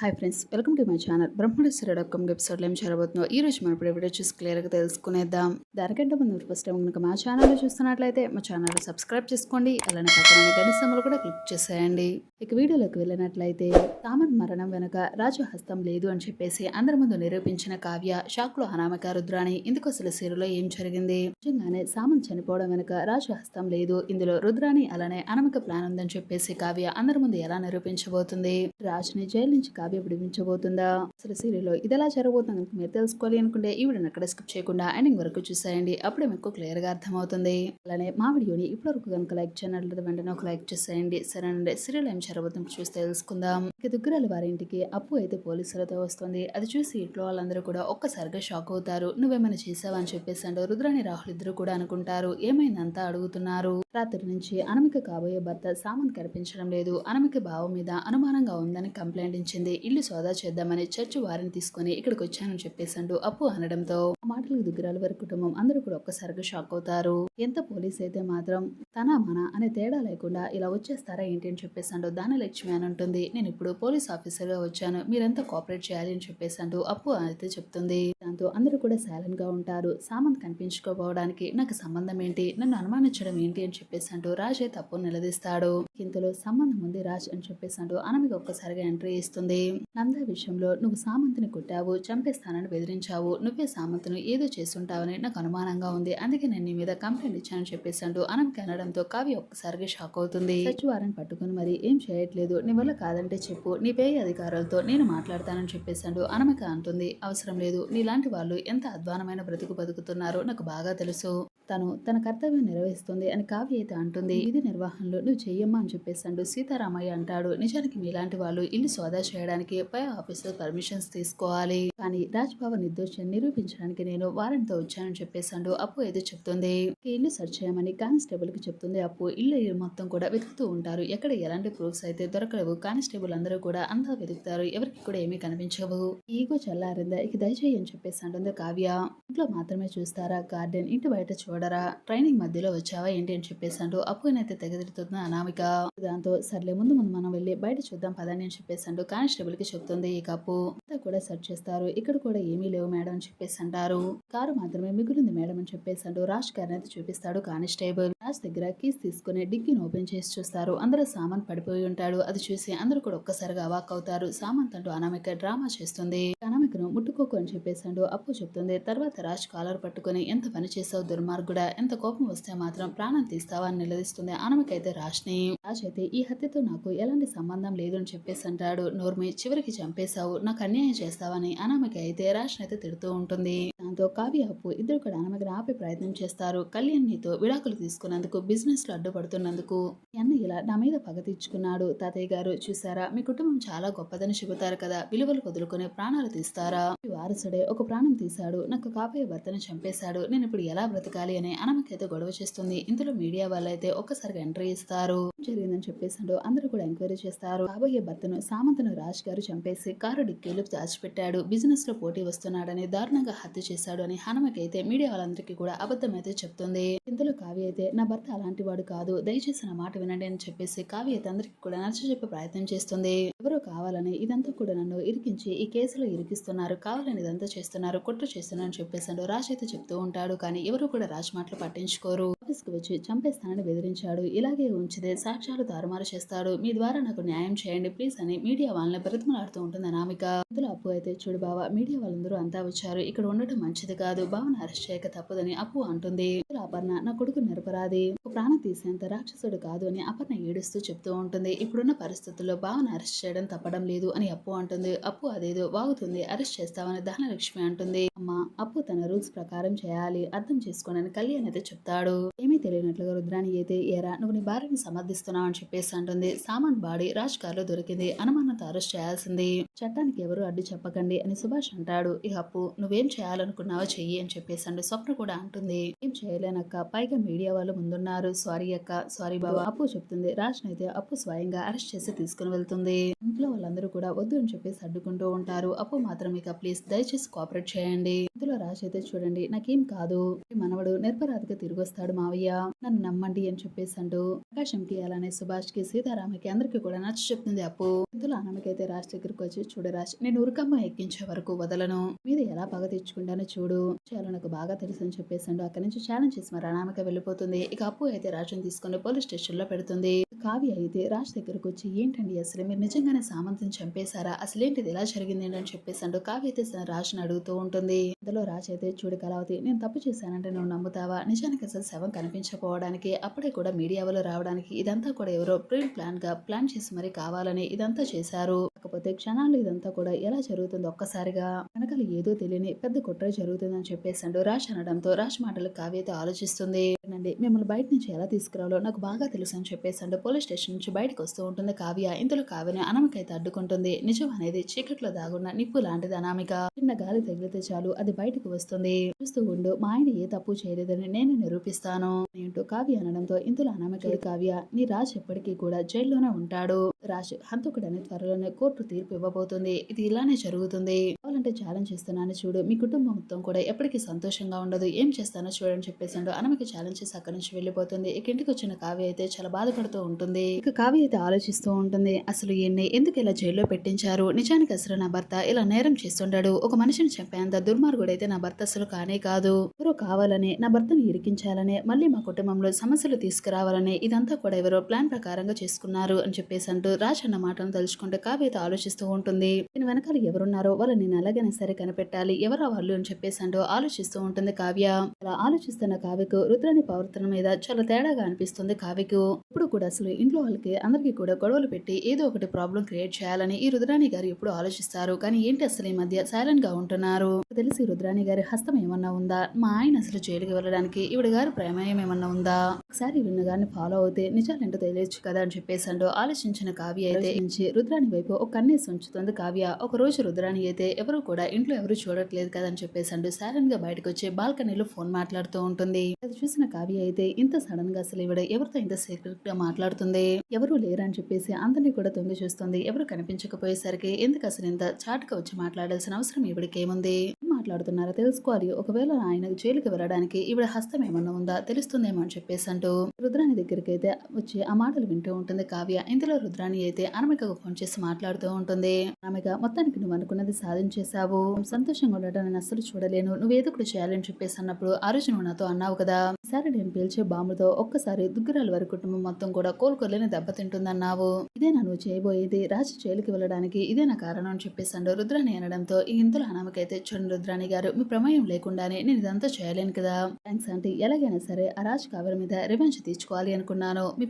Hi friends welcome to my channel Brahmaneswara dot com ఎపిసోడ్లో ఏం జరగబోతుందో ఈ రోజు మనం ఇప్పుడు వీడియో చూసి క్లియర్గా తెలుసుకునేద్దాం. దానికంటే ముందు ఫస్ట్ టైం కనుక మా ఛానల్లో చూస్తున్నట్లయితే మా ఛానల్ సబ్స్క్రైబ్ చేసుకోండి. అలానే పక్కన గంట కూడా క్లిక్ చేసేయండి. ఇక వీడియోలోకి వెళ్ళినట్లయితే సామంత్ మరణం వెనుక రాజు హస్తం లేదు అని చెప్పేసి అందరి ముందు నిరూపించిన కావ్య షాక్లో అనామక రుద్రాణి ఇందుకోసల సీరులో ఏం జరిగింది? నిజంగానే సామంత్ చనిపోవడం వెనుక రాజు హస్తం లేదు. ఇందులో రుద్రాణి అలానే అనామక ప్లాన్ ఉందని చెప్పేసి కావ్య అందరి ముందు ఎలా నిరూపించబోతుంది? రాజుని జైలు నుంచి కావ్య విడిపించబోతుందా అసలు సీరియల్లో ఇది ఎలా జరగబోతుంది కనుక మీరు తెలుసుకోవాలి అనుకుంటే ఈ వీడియోని అక్కడ స్కిప్ చేయకుండా ఎండింగ్ వరకు చూసేయండి. అప్పుడే మీకు క్లియర్గా అర్థమవుతుంది. అలానే మా వీడియోని ఇప్పటి వరకు కనుక లైక్ చేయనట్లయితే వెంటనే ఒక లైక్ చేసేయండి. సరేనండి సీరియల్ ఏం జరగబోతుంది చూసి తెలుసుకుందాం. ఇక దగ్గరాల వారి ఇంటికి అప్పు అయితే పోలీసులతో వస్తుంది. అది చూసి ఇంట్లో వాళ్ళందరూ కూడా ఒక్కసారిగా షాక్ అవుతారు. నువ్వేమైనా చేసావా? అని చెప్పేసి అంటూ రుద్రాణి రాహుల్ ఇద్దరు కూడా అనుకుంటారు. ఏమైందంతా? అడుగుతున్నారు. రాత్రి నుంచి అనమిక కాబోయే భర్త సామాన్ కనిపించడం లేదు. అనమిక భావం మీద అనుమానంగా ఉందని కంప్లైంట్ ఇచ్చింది. ఇల్లు సోదా చేద్దామని చర్చి వారిని తీసుకొని ఇక్కడికి వచ్చానని చెప్పేసి అప్పు అనడంతో. ఆ మాటలకు దుగ్గురాల వారి కుటుంబం అందరూ కూడా ఒక్కసారిగా షాక్ అవుతారు. ఎంత పోలీస్ అయితే మాత్రం తన మన అనే తేడా లేకుండా ఇలా వచ్చేస్తారా ఏంటి అని చెప్పేసి దాని దానలక్ష్మి అని ఉంటుంది నేను ఇప్పుడు పోలీస్ ఆఫీసర్గా వచ్చాను. మీరంతా కోఆపరేట్ చేయాలి అని చెప్పేసి అప్పు అయితే చెప్తుంది. దాంతో అందరూ కూడా సైలెంట్గా ఉంటారు. సామంత్ కనిపించుకోపోవడానికి నాకు సంబంధం ఏంటి? నన్ను అనుమానించడం ఏంటి? అని చెప్పేసి అంటూ రాజే తప్పు నిలదీస్తాడు. ఇంతలో సంబంధం ఉంది రాజ్ అని చెప్పేసి అంటూ అనమిక ఒక్కసారిగా ఎంట్రీ ఇస్తుంది. నంద విషయంలో నువ్వు సామంత్ని కొట్టావు చంపేస్తానని బెదిరించావు నువ్వే సామంత్ను ఏదో చేస్తుంటావని నాకు అనుమానంగా ఉంది. అందుకే నేను నీ మీద కంప్లైంట్ ఇచ్చానని చెప్పేసి అంటూ అనమిక అనడంతో కావ్య ఒక్కసారిగా షాక్ అవుతుంది. సచివారం పట్టుకుని మరి ఏం చేయట్లేదు? నీ వల్ల కాదంటే చెప్పు. నీ పే అధికారులతో నేను మాట్లాడతానని చెప్పేసాడు అనమిక అంటుంది. అవసరం లేదు. నీలా అలాంటి వాళ్ళు ఎంత అధ్వానమైన బ్రతుకు బతుకుతున్నారో నాకు బాగా తెలుసు. తను తన కర్తవ్యం నిర్వహిస్తుంది అని కావ్య అయితే అంటుంది. ఇది నిర్వహణలో నువ్వు చెయ్యమ్మా అని చెప్పేసాడు సీతారామయ్య అంటాడు. నిజానికి మీలాంటి వాళ్ళు ఇల్లు సోదా చేయడానికి పై ఆఫీసర్ పర్మిషన్స్ తీసుకోవాలి. కానీ రాజ్ భవన్ నిర్దోషాన్ని నిరూపించడానికి నేను వారంతో వచ్చానని చెప్పేసాడు అప్పు ఏదో చెప్తుంది. ఇల్లు సెర్చ్ చేయమని కానిస్టేబుల్కి చెప్తుంది అప్పు. ఇల్లు మొత్తం కూడా వెతుకుతూ ఉంటారు. ఎక్కడ ఎలాంటి ప్రూఫ్స్ అయితే దొరకలేవు. కానిస్టేబుల్ అందరూ కూడా అంతా వెతుకుతారు. ఎవరికి కూడా ఏమీ కనిపించవు. ఈగో చల్లారిందా? ఇక దయచేయని చెప్పి చెప్పేసి అంటుంది. కావ్య ఇంట్లో మాత్రమే చూస్తారా? గార్డెన్ ఇంటి బయట చూడరా? ట్రైనింగ్ మధ్యలో వచ్చావా? ఏంటి? అని చెప్పేసి అంటూ అప్పునైతే తెగదిరుతుంది అనామిక. దాంతో సర్లే ముందు ముందు మనం వెళ్ళి బయట చూద్దాం పదని అని చెప్పేసి అంటూ కానిస్టేబుల్కి చెప్తుంది. ఈ కప్పు అంతా కూడా సెర్చ్ చేస్తారు. ఇక్కడ కూడా ఏమీ లేవు మేడం అని చెప్పేసి అంటారు. కారు మాత్రమే మిగులుంది మేడం అని చెప్పేసి అంటూ రాజ్ గారిని అయితే చూపిస్తాడు కానిస్టేబుల్. రాజ్ దగ్గర కీస్ తీసుకుని డిక్కీని ఓపెన్ చేసి చూస్తారు. అందరూ సామాన్ పడిపోయి ఉంటాడు. అది చూసి అందరూ కూడా ఒక్కసారిగా అవాక్ అవుతారు. సామంత్ అంటూ అనామిక డ్రామా చేస్తుంది. అనామికను ముట్టుకోకు అని చెప్పేసాడు అప్పు చెప్తుంది. తర్వాత రాజ్ కాలర్ పట్టుకుని ఎంత పని చేసావు దుర్మార్గుడా? ఎంత కోపం వస్తే మాత్రం ప్రాణం తీస్తావా? అని నిలదీస్తుంది అనామిక అయితే రాజ్ని. రాజ్ అయితే ఈ హత్యతో నాకు ఎలాంటి సంబంధం లేదు అని చెప్పేసి అంటాడు. నోర్మి చివరికి చంపేశావు. నాకు అన్యాయం చేస్తావని అనామిక అయితే రాజ్ని అయితే తిడుతూ ఉంటుంది. దాంతో కావ్య అప్పు ఇద్దరు కూడా అనామికను ఆపే ప్రయత్నం చేస్తారు. కళ్యాణ్ నీతో విడాకులు తీసుకున్నారు బిజినెస్లో అడ్డుపడుతున్నందుకు అన్న ఇలా నా మీద పగ తెచ్చుకున్నాడు తాతయ్య గారు చూసారా? మీ కుటుంబం చాలా గొప్పదని చెబుతారు కదా? విలువలు వదులుకునే ప్రాణాలు తీస్తారా? వారసుడే ఒక ప్రాణం తీశాడు. నాకు కాబోయే భర్తను చంపేశాడు. నేను ఇప్పుడు ఎలా బ్రతకాలి అని అనమకైతే గొడవ చేస్తుంది. ఇందులో మీడియా వాళ్ళైతే ఒక్కసారిగా ఎంట్రీ ఇస్తారు. జరిగిందని చెప్పేసాడు. అందరూ కూడా ఎంక్వైరీ చేస్తారు. రాబోయే భర్తను సామంతను రాజ్ గారు చంపేసి కారు డిక్కీలు దాచిపెట్టాడు. బిజినెస్లో పోటీ వస్తున్నాడని దారుణంగా హత్య చేశాడు అని హనుమకైతే మీడియా వాళ్ళందరికీ కూడా అబద్ధం అయితే చెప్తుంది. ఇందులో కావ్య అయితే నా భర్త అలాంటి వాడు కాదు. దయచేసి నా మాట వినండి అని చెప్పేసి కావ్య అయితే అందరికీ కూడా నచ్చ చెప్పే ప్రయత్నం చేస్తుంది. ఎవరో కావాలని ఇదంతా కూడా నన్ను ఇరికించి ఈ కేసులో ఇరికిస్తున్నారు. కావాలని ఇదంతా చేస్తున్నారు కుట్ర చేస్తున్నారు అని చెప్పేసాడు రాజ్ అయితే చెప్తూ ఉంటాడు. కానీ ఎవరు కూడా రాజ్ మాటలు పట్టించుకోరు. ఆఫీస్కి వచ్చి చంపేస్తానని బెదిరించాడు. ఇలాగే ఉంచితే సాక్ష్యాలు తారుమారు చేస్తాడు. మీ ద్వారా నాకు న్యాయం చేయండి ప్లీజ్ అని మీడియా వాళ్ళని బ్రతిమలాడుతూ ఉంటుంది అనామిక. ఇందులో అప్పు అయితే చూడు బావ మీడియా వాళ్ళందరూ అంతా వచ్చారు. ఇక్కడ ఉండటం మంచిది కాదు. బావను అరెస్ట్ చేయక తప్పదని అప్పు అంటుంది. అపర్ణ నా కొడుకు నిరపరాధి. ప్రాణం తీసేంత రాక్షసుడు కాదు అని అపర్ణ ఏడుస్తూ చెప్తూ ఉంటుంది. ఇప్పుడున్న పరిస్థితుల్లో బావను అరెస్ట్ చేయడం తప్పడం లేదు అని అప్పు అంటుంది. అప్పు అదేదో వాగుతుంది. అరెస్ట్ చేస్తామని ధనలక్ష్మి అంటుంది. అమ్మ అప్పు తన రూల్స్ ప్రకారం చేయాలి. అర్థం చేసుకోనని కళ్యాణ్ అయితే చెప్తాడు. ఏమీ తెలియనట్లుగా రుద్రాని అయితే ఏరా నువ్వు నీ భార్యని సమర్థిస్తున్నావు అని చెప్పేసి అంటుంది. సామాన్ బాడీ రాజ్ కార్లో దొరికింది. అనుమానంతో అరెస్ట్ చేయాల్సింది. చట్టానికి ఎవరు అడ్డు చెప్పకండి అని సుభాష్ అంటాడు. ఈ అప్పు నువ్వేం చేయాలనుకున్నావో చెయ్యి అని చెప్పేసి అండి స్వప్న కూడా అంటుంది. ఏం చేయలేను? చెప్పనక్క పైగా మీడియా వాళ్ళు ముందున్నారు. సారీ అక్క. సారీ బాబా అప్పు చెప్తుంది. రాష్ అయితే అప్పు స్వయంగా అరెస్ట్ చేసి తీసుకుని వెళ్తుంది. ఇంట్లో వాళ్ళందరూ కూడా వద్దు అని చెప్పేసి అడ్డుకుంటూ ఉంటారు. అప్పు మాత్రం ఇక ప్లీజ్ దయచేసి కోఆపరేట్ చేయండి. ఇందులో రాజ్ అయితే చూడండి నాకేం కాదు. మనవడు నిర్పరాధిగా తిరిగి వస్తాడు మావయ్య. నన్ను నమ్మండి అని చెప్పేసి అంటూ ఆకాశంకి అలానే సుభాష్కి సీతారామకి అందరికీ కూడా నచ్చ చెప్తుంది అప్పు. ఇందులో ఆమెకైతే రాజ్ దగ్గరికి వచ్చి చూడు రాజ్ నేను ఉరకమ్మ ఎక్కించే వరకు వదలను. మీద ఎలా పగ తెచ్చుకుంటానో చూడు. చాలా నాకు బాగా తెలుసు అని చెప్పేసి అక్కడి నుంచి ఛాలెంజ్ చేసి మరి వెళ్ళిపోతుంది. ఇక అప్పు అయితే రాజుని తీసుకుని పోలీస్ స్టేషన్లో పెడుతుంది. కావ్య అయితే రాజ్ దగ్గరకు వచ్చి ఏంటండి అసలు మీరు నిజంగానే సామంతిని చంపేశారా? అసలేంటిది ఎలా జరిగింది అని చెప్పేసి అంటూ కావ్య అయితే రాజుని అడుగుతూ ఉంటుంది. అందులో రాజ్ అయితే చూడు కళావతి నేను తప్పు చేశానంటే నువ్వు నమ్ముతావా? నిజానికి అసలు శవం కనిపించకపోవడానికి అప్పుడే కూడా మీడియా వాళ్ళు రావడానికి ఇదంతా కూడా ఎవరో ప్రీ ప్లాన్గా ప్లాన్ చేసి మరి కావాలని ఇదంతా చేశారు. కాకపోతే క్షణాలు ఇదంతా కూడా ఎలా జరుగుతుందో ఒక్కసారిగా వెనకాల ఏదో తెలియని పెద్ద కుట్ర జరుగుతుందని చెప్పేసి రాష్ అనడంతో రాజ్ మాటలు కావ్యత ఆలోచిస్తుంది. "ఏనండి, మిమ్మల్ని బయట నుంచి ఎలా తీసుకురావాలో నాకు బాగా తెలుసు అని చెప్పేసి పోలీస్ స్టేషన్ నుంచి బయటకు వస్తూ ఉంటుంది కావ్య. ఇంతలో కావ్యని అనామికైతే అడ్డుకుంటుంది. నిజం అనేది చీకట్లో దాగున్న నిప్పు లాంటిది అనామిక. చిన్న గాలి తగిలితే చాలు అది బయటకు వస్తుంది. చూస్తూ ఉండు మా ఆయన ఏ తప్పు చేయలేదని నేను నిరూపిస్తాను ఏంటో కావ్య అనడంతో ఇందులో అనామిక కావ్య నీ రాజ్ ఎప్పటికీ కూడా జైల్లోనే ఉంటాడు. రాజ్ హంతకుడని త్వరలోనే కోర్టు తీర్పు ఇవ్వబోతుంది. ఇది ఇలానే జరుగుతుంది. కావాలంటే ఛాలెంజ్ చేస్తున్నాను చూడు. మీ కుటుంబం మొత్తం కూడా ఎప్పటికీ సంతోషంగా ఉండదు. ఏం చేస్తానో చూడని చెప్పేసాడు అనమికి ఛాలెంజ్ చేసి అక్కడి నుంచి వెళ్ళిపోతుంది. ఇక ఇంటికి వచ్చిన కావ్య అయితే చాలా బాధపడుతూ ఉంటుంది. ఇక కావ్య అయితే ఆలోచిస్తూ ఉంటుంది. అసలు ఈయన్ని ఎందుకు ఇలా జైల్లో పెట్టించారు? నిజానికి అసలు నా భర్త ఇలా నేరం చేస్తుంటాడు. ఒక మనిషిని చెప్పేంత దుర్మార్గుడు అయితే నా భర్త అసలు కానే కాదు. ఎవరో కావాలని నా భర్తను ఇరికించాలని మళ్ళీ మా కుటుంబంలో సమస్యలు తీసుకురావాలని ఇదంతా కూడా ఎవరో ప్లాన్ ప్రకారంగా చేసుకున్నారు అని చెప్పేసి అంటూ రాజ్ అన్న మాటను తలుచుకుంటే కావ్యత ఆలోచిస్తూ ఉంటుంది. దీని వెనకాల ఎవరున్నారో వాళ్ళని నేను అలాగైనా సరే కనిపెట్టాలి ఎవరా వాళ్ళు అని చెప్పేసి అంటూ ఆలోచిస్తూ ఉంటుంది కావ్య. అలా ఆలోచిస్తున్న కావ్యకు రుద్రాని ప్రవర్తన మీద చాలా తేడాగా అనిపిస్తుంది కావ్యకు. ఇప్పుడు కూడా అసలు ఇంట్లో వాళ్ళకి అందరికీ కూడా గొడవలు పెట్టి ఏదో ఒకటి ప్రాబ్లం క్రియేట్ చేయాలని ఈ రుద్రాని గారు ఎప్పుడు ఆలోచిస్తారు. కానీ ఏంటి అసలు ఈ మధ్య సైలెంట్గా ఉంటున్నారు. తెలిసి రుద్రాణి గారి హస్తం ఏమన్నా ఉందా? మా ఆయన అసలు జైలుకి వెళ్ళడానికి ఈవిడ గారి ప్రమేయం ఏమన్నా ఉందా? ఒకసారి విన్న గారిని ఫాలో అవుతే నిజాలేంటో తెలియచ్చు కదా అని చెప్పేసాడు ఆలోచించిన కావ్య అయితే నుంచి రుద్రాణి వైపు ఒక కన్నేసి ఉంచుతుంది కావ్య. ఒక రోజు రుద్రాణి అయితే ఎవరు కూడా ఇంట్లో ఎవరు చూడట్లేదు కదా అని చెప్పేసి సడన్గా బయటకు వచ్చి బాల్కనీలో ఫోన్ మాట్లాడుతూ ఉంటుంది. అది చూసిన కావ్య అయితే ఇంత సడన్గా అసలు ఇవిడ ఎవరితో ఇంత సీక్రెట్గా మాట్లాడుతుంది? ఎవరు లేరని చెప్పేసి అందరినీ కూడా తొంగి చూస్తుంది. ఎవరు కనిపించకపోయేసరికి ఎందుకు అసలు ఇంత చాటుగా వచ్చి మాట్లాడాల్సిన అవసరం ఈవిడకేముంది మాట్లాడుతున్నారా మాట్లాడుతున్నారో తెలుసుకోవాలి. ఒకవేళ ఆయన జైలుకి వెళ్ళడానికి ఈవిడ హస్తం ఏమన్నా ఉందా? తెలుస్తుందేమో అని చెప్పేసి అంటూ రుద్రాణి దగ్గరికి అయితే వచ్చి ఆ మాటలు వింటూ ఉంటుంది కావ్య. ఇందులో రుద్రాణి అయితే అనమికకు ఫోన్ చేసి మాట్లాడుతూ ఉంటుంది. అనమిక మొత్తానికి నువ్వు అనుకున్నది సాధించేశావు. సంతోషంగా ఉండటం నేను అస్సలు చూడలేను. నువ్వేదో ఒకటి చేయాలని చెప్పేసి అన్నప్పుడు ఆ రోజు నువ్వు నాతో అన్నావు కదా. సరే నేను పిలిచే బాంబుతో ఒక్కసారి దుగ్గిరాల వారి కుటుంబం మొత్తం కూడా కోలుకోలేని దెబ్బతింటుందన్నావు ఇదే నువ్వు చేయబోయేది? రాజు జైలుకి వెళ్ళడానికి ఇదే నా కారణం అని చెప్పేసి అండు రుద్రాణి అనడంతో ఇంత అందులో అనామకైతే చూడండి రుద్రాణి గారు మీ ప్రమేయం లేకుండానే నేను ఇదంతా చేయలేను కదా. Thanks aunty. ఎలాగైనా సరే ఆ రాజ్ కావ్య మీద రివెంజ్ తీర్చుకోవాలి అనుకున్నాను. మీ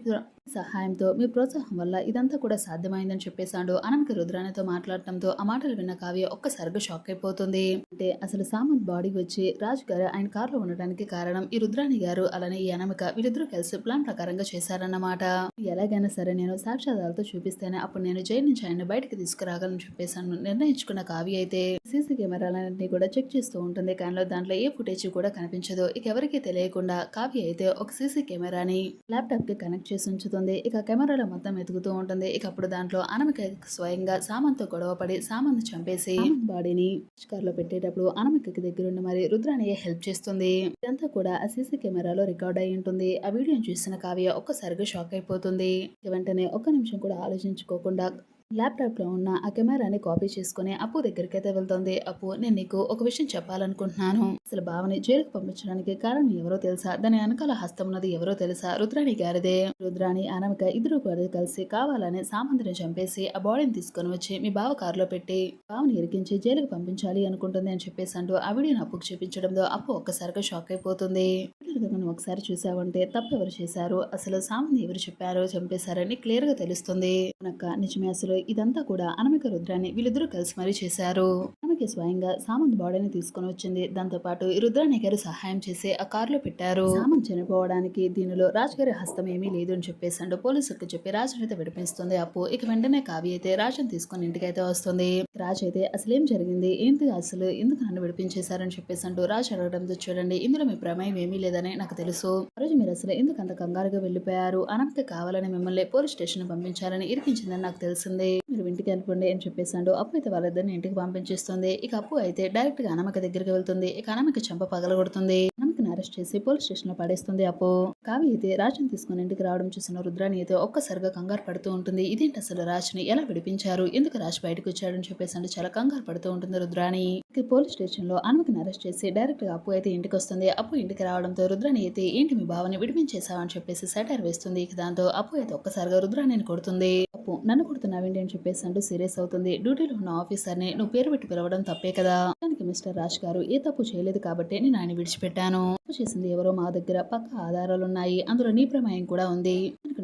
సహాయంతో మీ ప్రోత్సాహం వల్ల ఇదంతా కూడా సాధ్యమైందని చెప్పేశాడు. అనామిక రుద్రాణితో మాట్లాడటంతో ఆ మాటలు విన్న కావ్య ఒక్కసారిగా షాక్ అయిపోతుంది. అంటే అసలు సామంత్ బాడీ వచ్చి రాజు గారు ఆయన కారులో ఉండడానికి కారణం ఈ రుద్రాణి గారు అలానే ఈ అనామిక వీరిద్దరూ కలిసి ప్లాన్ ప్రకారంగా చేశారన్నమాట. ఎలాగైనా సరే నేను సాక్ష్యాధారాలతో చూపిస్తేనే అప్పుడు నేను జైలు నుంచి ఆయన బయటకు తీసుకురాగలను చెప్పేశాను నిర్ణయించుకున్న కావ్య అయితే. సీసీ కెమెరాలన్నింటినీ కూడా చెక్ చేస్తూ ఉంటుంది. కానీ దాంట్లో ఏ ఫుటేజ్ కూడా కనిపించదు. ఇక ఎవరికీ తెలియకుండా కావ్య అయితే ఒక సీసీ కెమెరాని ల్యాప్టాప్కి కనెక్ట్ చేసి ఉంచుతుంది ఇక కెమెరాలో మొత్తం ఎదుగుతూ ఉంటుంది. ఇక అప్పుడు దాంట్లో అనమిక స్వయంగా సామంత్ గొడవపడి సామంత్ చంపేసి బాడీని లో పెట్టేటప్పుడు అనమికకి దగ్గరుండి మరి రుద్రాణి హెల్ప్ చేస్తుంది. ఇదంతా కూడా ఆ సీసీ కెమెరాలో రికార్డ్ అయి ఉంటుంది. ఆ వీడియోని చూసిన కావ్య ఒక్కసారిగా షాక్ అయిపోతుంది. వెంటనే ఒక్క నిమిషం కూడా ఆలోచించుకోకుండా ల్యాప్టాప్లో ఉన్న ఆ కెమెరాని కాపీ చేసుకుని అప్పు దగ్గరికి అయితే వెళ్తుంది. అప్పు నేను నీకు ఒక విషయం చెప్పాలనుకుంటున్నాను. అసలు భావని జైలుకు పంపించడానికి కారణం ఎవరో తెలుసా? దాని వెనకాల హస్తం ఉన్నది ఎవరో తెలుసా? రుద్రాణి గారిదే. రుద్రాణి అనామిక ఇద్దరు కూడా కలిసి కావాలని సామంతిని చంపేసి ఆ బాడీని తీసుకొని వచ్చి మీ బావ కారులో పెట్టి బావని ఇరికించి జైలుకు పంపించాలి అనుకుంటుంది అని చెప్పేసి అంటూ ఆ వీడియోని అప్పుకు చూపించడంతో అప్పు ఒక్కసారిగా షాక్ అయిపోతుంది. వీడియోని ఒకసారి చూసావంటే తప్పు ఎవరు చేశారు? అసలు సామంతి ఎవరు చెప్పారో? చంపేశారని క్లియర్గా తెలుస్తుంది. అనక్క నిజమే అసలు ఇదంతా కూడా అనమిక రుద్రాన్ని వీళ్ళిద్దరూ కలిసి మరీ చేశారు. అనమిక స్వయంగా సామంత్ బాడీని తీసుకొని వచ్చింది. దాంతో పాటు రుద్రాణి గారు సహాయం చేసి ఆ కారులో పెట్టారు. సామంత్ చనిపోవడానికి దీనిలో రాజు గారి హస్తం ఏమీ లేదు అని చెప్పేసాడు పోలీసులకు చెప్పి రాజుని అయితే విడిపిస్తుంది. అప్పు ఇక వెంటనే కావ్య అయితే రాజుని తీసుకొని ఇంటికైతే వస్తుంది. రాజు అయితే అసలు ఏం జరిగింది? ఏంటి అసలు? ఎందుకు నన్ను విడిపించేశారని చెప్పేసాడు అంటూ రాజు అడగడంతో చూడండి ఇందులో మీ ప్రమేయం ఏమీ లేదని నాకు తెలుసు. రోజు మీరు అసలు ఎందుకు అంత కంగారుగా వెళ్ళిపోయారు? అనంత కావాలని మిమ్మల్ని పోలీస్ స్టేషన్ పంపించారని ఇరికించిందని నాకు తెలిసింది. మీరు ఇంటికి వెళ్ళిపోండి అని చెప్పేసాడు అప్పు అయితే వాళ్ళిద్దరిని ఇంటికి పంపించేస్తుంది. ఇక అప్పు అయితే డైరెక్ట్గా అనమక దగ్గరికి వెళ్తుంది. ఇక అనమకి చెంప పగలగొడుతుంది. అనమకని అరెస్ట్ చేసి పోలీస్ స్టేషన్లో పడేస్తుంది అప్పు. కావి అయితే రాజుని తీసుకుని ఇంటికి రావడం చూసిన రుద్రాణి అయితే ఒక్కసారిగా కంగారు పడుతూ ఉంటుంది. ఇదేంటి అసలు రాజుని ఎలా విడిపించారు? ఎందుకు రాజు బయటకు వచ్చాడని చెప్పేసి చాలా కంగారు పడుతూ ఉంటుంది రుద్రాణి. పోలీస్ స్టేషన్లో అనమకిని అరెస్ట్ చేసి డైరెక్ట్గా అప్పు అయితే ఇంటికి వస్తుంది. అప్పు ఇంటికి రావడంతో రుద్రాణి అయితే ఏంటి మీ భావని విడిపించేశావని అని చెప్పేసి సెటర్ వేస్తుంది. ఇక దాంతో అప్పు అయితే ఒక్కసారిగా రుద్రాణిని కొడుతుంది. తప్పు నన్ను కొడుతున్నావేంటి అని చెప్పేసి అంటూ సీరియస్ అవుతుంది. డ్యూటీలో ఉన్న ఆఫీసర్ని నువ్వు పేరు పెట్టి పిలవడం తప్పే కదా? దానికి మిస్టర్ రాజ్ గారు ఏ తప్పు చేయలేదు కాబట్టి నేను ఆయన విడిచిపెట్టాను. తప్పు చేసింది ఎవరో మా దగ్గర. పక్క ఆధారాలు ఉన్నాయి అందులో నీ ప్రమేయం కూడా ఉంది.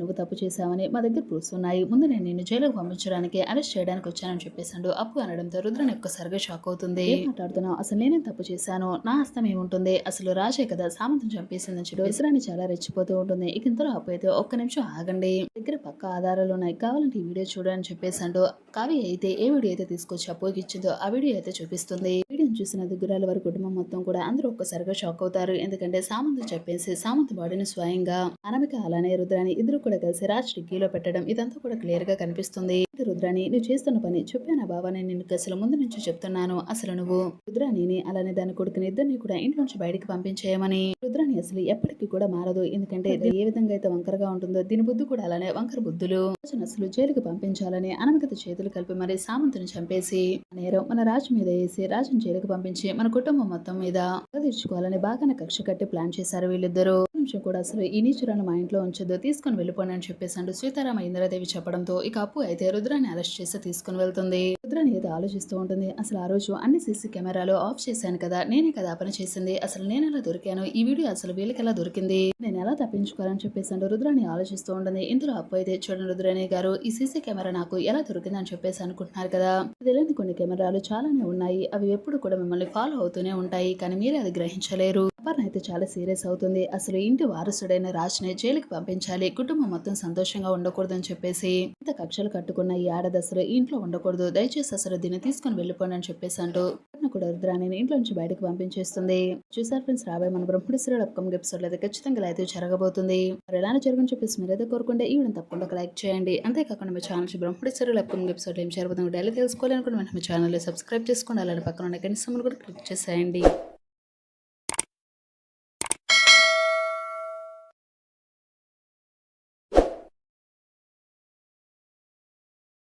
నువ్వు తప్పు చేశావని మా దగ్గర ప్రూఫ్స్ ఉన్నాయి. ముందు నేను నిన్ను జైలుకు పంపించడానికి అరెస్ట్ చేయడానికి వచ్చానని చెప్పేసాడు అప్పు అనడంతో రుద్రని ఒక్కసారిగా షాక్ అవుతుంది. మాట్లాడుతున్నావు? అసలు నేనే తప్పు చేశాను? నా హస్తం ఏముంటుంది? అసలు రాజే కదా సామంతం చంపేసిందని చెప్పి విసరాన్ని చాలా రెచ్చిపోతూ ఉంటుంది. ఇక ఇంతలో అప్పు అయితే ఒక్క నిమిషం ఆగండి. దగ్గర పక్క ఆధారాలు ఉన్నాయి కావాలంటే ఈ వీడియో చూడని చెప్పేసి కావి కావ్య అయితే ఏ వీడియో అయితే తీసుకొచ్చి అప్పుకి ఇచ్చిందో ఆ వీడియో అయితే చూపిస్తుంది. వీడియోని చూసిన దిగ్గురాల వారి కుటుంబం మొత్తం కూడా అందరూ ఒక్కసారిగా షాక్ అవుతారు. ఎందుకంటే సామంత్ చెప్పేసి సామంత్ బాడీని స్వయంగా అనమిక అలానే రుద్రాని ఇద్దరు కూడా కలిసి రాజ్ డిక్కీలో పెట్టడం ఇదంతా కూడా క్లియర్గా కనిపిస్తుంది. ఇది రుద్రాని నువ్వు చేస్తున్న పని చెప్పానా బాబా నేను నిన్ను అసలు ముందు నుంచి చెప్తున్నాను. అసలు నువ్వు రుద్రాణిని అలానే దాని కొడుకుని ఇద్దరిని కూడా ఇంట్లోంచి బయటికి పంపించేయమని. రుద్రాని అసలు ఎప్పటికీ కూడా మారదు. ఎందుకంటే ఇది ఏ విధంగా అయితే వంకరగా ఉంటుందో దీని బుద్ధి కూడా అలానే వంకర బుద్ధులు. అసలు జైలుకి పంపించాలని అనమికత చేతులు కలిపి మరి సామంతుని చంపేసి నేరం మన రాజు మీద వేసి రాజుని జైలుకి పంపించి మన కుటుంబం మొత్తం మీద తీర్చుకోవాలని బాగానే కక్ష కట్టి ప్లాన్ చేశారు వీళ్ళిద్దరూ. నిమిషం కూడా అసలు ఈ నీచురాలను మా ఇంట్లో ఉంచొద్దు తీసుకొని వెళ్ళిపోండి అని చెప్పేసి అంటూ సీతారామ ఇంద్రదేవి చెప్పడంతో ఇక అప్పు అయితే రుద్రాన్ని అరెస్ట్ చేసి తీసుకుని వెళ్తుంది. రుద్రాన్ని ఏదో ఆలోచిస్తూ ఉంటుంది. అసలు ఆ రోజు అన్ని సీసీ కెమెరాలు ఆఫ్ చేశాను కదా నేనే కదా పని చేసింది. అసలు నేను ఎలా దొరికాను? ఈ వీడియో అసలు వీళ్ళకి ఎలా దొరికింది? నేను ఎలా తప్పించుకోవాలని చెప్పేసి రుద్రాన్ని ఆలోచిస్తూ ఉంటుంది. ఇందులో అప్పు అయితే చూడండి రుద్రాణి గారు ఈ సీసీ కెమెరా నాకు ఎలా దొరికింది అని చెప్పేసి అనుకుంటున్నారు కదా. తెలియని కొన్ని కెమెరాలు చాలానే ఉన్నాయి. అవి ఎప్పుడు కూడా మిమ్మల్ని ఫాలో అవుతూనే ఉంటాయి. కానీ మీరే అది గ్రహించలేరు. వర్ణ అయితే చాలా సీరియస్ అవుతుంది. అసలు ఇంటి వారసుడైన రాజ్ని జైలుకి పంపించాలి? కుటుంబం మొత్తం సంతోషంగా ఉండకూడదని చెప్పేసి ఇంత కక్షలు కట్టుకున్న ఈ ఆడది అసలు ఇంట్లో ఉండకూడదు. దయచేసి అసలు దీన్ని తీసుకొని వెళ్ళిపోండి అని చెప్పేసి అంటూ వర్ణ కూడా రుద్రాణిని ఇంట్లో నుంచి బయటకు పంపించేస్తుంది. చూసారు ఫ్రెండ్స్ రాబోయే మన బ్రహ్మడి సీరియల్ అప్కమింగ్ ఎపిసోడ్ అయితే ఖచ్చితంగా అయితే జరగబోతుంది. మరి ఎలానే జరగని చెప్పేసి మీరైతే కోరుకుంటే ఈ వీడియో తప్పకుండా ఒక లైక్ చేయండి. అంతేకాకుండా మీ ఛానల్ బ్రహ్మడి సీరియల్ అప్కమింగ్ ఎపిసోడ్ ఏం జరుగుతుందో డైలీ తెలుసుకోవాలనుకుంటే మన ఛానల్ సబ్స్క్రైబ్ చేసుకోండి. అలానే పక్కన ఉన్న కనీసం కూడా క్లిక్ చేసేయండి.